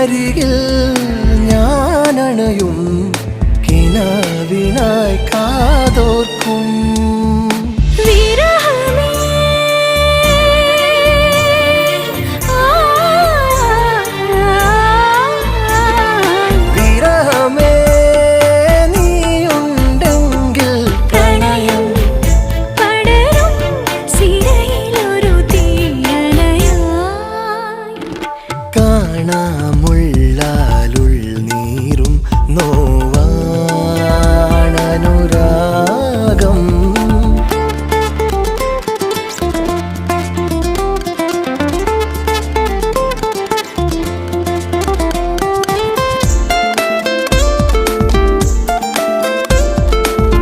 നിനക്കരികിൽ ഞാനണയും കിനാവിനായി കാതോർക്കും കാണാം